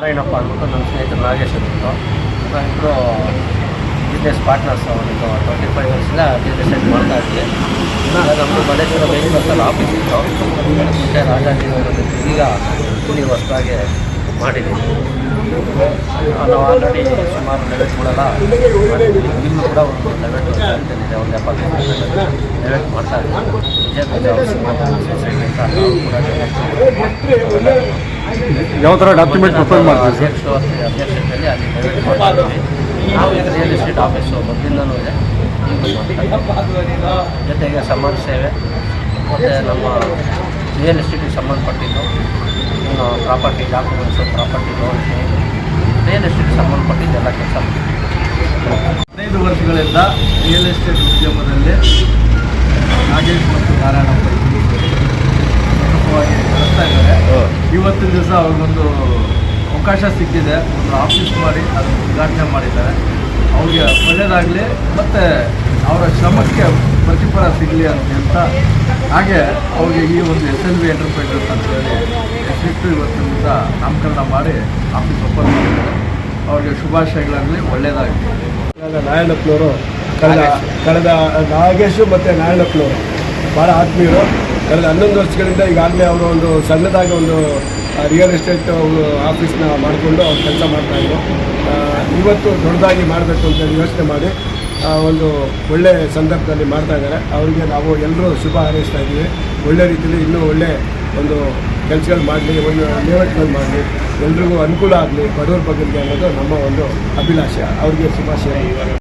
ನಾರಾಯಣಪ್ಪ ಅಂದ್ಬಿಟ್ಟು ನನ್ನ ಸ್ನೇಹಿತರು ನಾಗೇಶ್ ಅಂದ್ಬಿಟ್ಟು. ಇಬ್ಬರು ಬಿಸ್ನೆಸ್ ಪಾರ್ಟ್ನರ್ಸ್ ಒಂದು ಟ್ವೆಂಟಿ ಫೈವ್ ಇಯರ್ಸಿಂದ ಬಿಸ್ನೆಸ್ ಸೆಟ್ ಮಾಡ್ತಾ ಈಗ ನಮ್ಮದು ಮಲ್ಲೇಶ್ವರ ಮೇನ್ ಆಫೀಸ್ ಇತ್ತು. ರಾಜಾಜಿನಗರದಲ್ಲಿ ಈಗ ಇಲ್ಲಿ ಹೊಸದಾಗಿ ಮಾಡಿದ್ದೀವಿ. ನಾವು ಆಲ್ರೆಡಿ ಸುಮಾರು ಲೆವೆಟ್ಗಳೆಲ್ಲ ಮಾಡಿದ್ದೀವಿ. ಇಲ್ಲೂ ಕೂಡ ಒಂದು ಲೆವೆಟ್ ಇದೆ ಒಂದು ಎಪ್ಪತ್ತೈದು ಲೆವೆಟ್ ಮಾಡ್ತಾ ಇದ್ದೀವಿ. ವಿಜಯಪುರ ಸೊಸೈಟಿ ಕೂಡ ಲೆವೆಟ್ ಯಾವ ಥರ ಡಾಕ್ಯುಮೆಂಟ್ ಪ್ರಿಫರ್ ಮಾಡ್ತೀವಿ ಸರ್ ಅಧ್ಯಕ್ಷ ಅಧ್ಯಕ್ಷತೆಯಲ್ಲಿ ಅಲ್ಲಿ ರಿಯಲ್ ಎಸ್ಟೇಟ್ ಆಫೀಸು ಮೊದಲಿಂದನೂ ಇದೆ. ಜೊತೆಗೆ ಸಮಾಜ ಸೇವೆ ಮತ್ತು ನಮ್ಮ ರಿಯಲ್ ಎಸ್ಟೇಟಿಗೆ ಸಂಬಂಧಪಟ್ಟಿದ್ದು ಇನ್ನು property documents property loan real ಎಸ್ಟೇಟ್ಗೆ ಸಂಬಂಧಪಟ್ಟಿದ್ದೆಲ್ಲ ಕೆಲಸ ಹದಿನೈದು ವರ್ಷಗಳಿಂದ ರಿಯಲ್ ಎಸ್ಟೇಟ್ ಉದ್ಯಮದಲ್ಲಿ ನಾಗೇಶ್ ಮತ್ತು ನಾರಾಯಣಪ್ಪ ಇಬ್ಬರು ಪ್ರಮುಖವಾಗಿ ನಡೆಸ್ತಾ ಇದ್ದಾರೆ ಇವತ್ತಿನ ದಿವಸ ಅವ್ರಿಗೊಂದು ಅವಕಾಶ ಸಿಕ್ಕಿದೆ, ಒಂದು ಆಫೀಸ್ ಮಾಡಿ, ಅದನ್ನು ಉದ್ಘಾಟನೆ ಮಾಡಿದ್ದಾರೆ. ಅವ್ರಿಗೆ ಒಳ್ಳೆಯದಾಗಲಿ ಮತ್ತು ಅವರ ಶ್ರಮಕ್ಕೆ ಪ್ರತಿಫಲ ಸಿಗಲಿ ಅಂತ ಹಾಗೆ ಅವ್ರಿಗೆ ಈ ಒಂದು ಎಸ್ ಎಲ್ ವಿ ಎಂಟರ್ಪ್ರೈಸಸ್ ಅಂತೇಳಿ ಹೆಸರಿಟ್ಟು ಇವತ್ತಿನ ದಿವಸ ನಾಮಕರಣ ಮಾಡಿ ಆಫೀಸ್ ಓಪನ್ ಮಾಡಿದ್ದಾರೆ. ಅವ್ರಿಗೆ ಶುಭಾಶಯಗಳಾಗಲಿ ಒಳ್ಳೆಯದಾಗಲಿ ಇವಾಗ ನಾರಾಯಣಪ್ಪನವರು ಕಳೆದ ಕಳೆದ ನಾಗೇಶು ಮತ್ತು ನಾರಾಯಣಪ್ಪನವರು ಭಾಳ ಆತ್ಮೀಯರು. ಕಳೆದ ಹನ್ನೊಂದು ವರ್ಷಗಳಿಂದ ಈಗಾಗಲೇ ಅವರು ಒಂದು ಸಣ್ಣದಾಗಿ ಒಂದು ರಿಯಲ್ ಎಸ್ಟೇಟ್ ಆಫೀಸ್ನ ಮಾಡಿಕೊಂಡು ಅವ್ರು ಕೆಲಸ ಮಾಡ್ತಾಯಿದ್ರು ಇವತ್ತು ದೊಡ್ಡದಾಗಿ ಮಾಡಬೇಕು ಅಂತ ಯೋಚನೆ ಮಾಡಿ ಒಂದು ಒಳ್ಳೆ ಸಂದರ್ಭದಲ್ಲಿ ಮಾಡ್ತಾ ಇದ್ದಾರೆ. ಅವರಿಗೆ ನಾವು ಎಲ್ಲರೂ ಶುಭ ಹಾರೈಸ್ತಾ ಇದ್ದೀವಿ. ಒಳ್ಳೆ ರೀತಿಯಲ್ಲಿ ಇನ್ನೂ ಒಳ್ಳೆ ಒಂದು ಕೆಲಸಗಳು ಮಾಡಲಿ ಒಂದು ಲೇಔಟ್ಗಳು ಮಾಡಲಿ, ಎಲ್ರಿಗೂ ಅನುಕೂಲ ಆಗಲಿ ಬಡವ್ರ ಬಗ್ಗೆ ಅನ್ನೋದು ನಮ್ಮ ಒಂದು ಅಭಿಲಾಷೆ. ಅವರಿಗೆ ಶುಭಾಶಯ.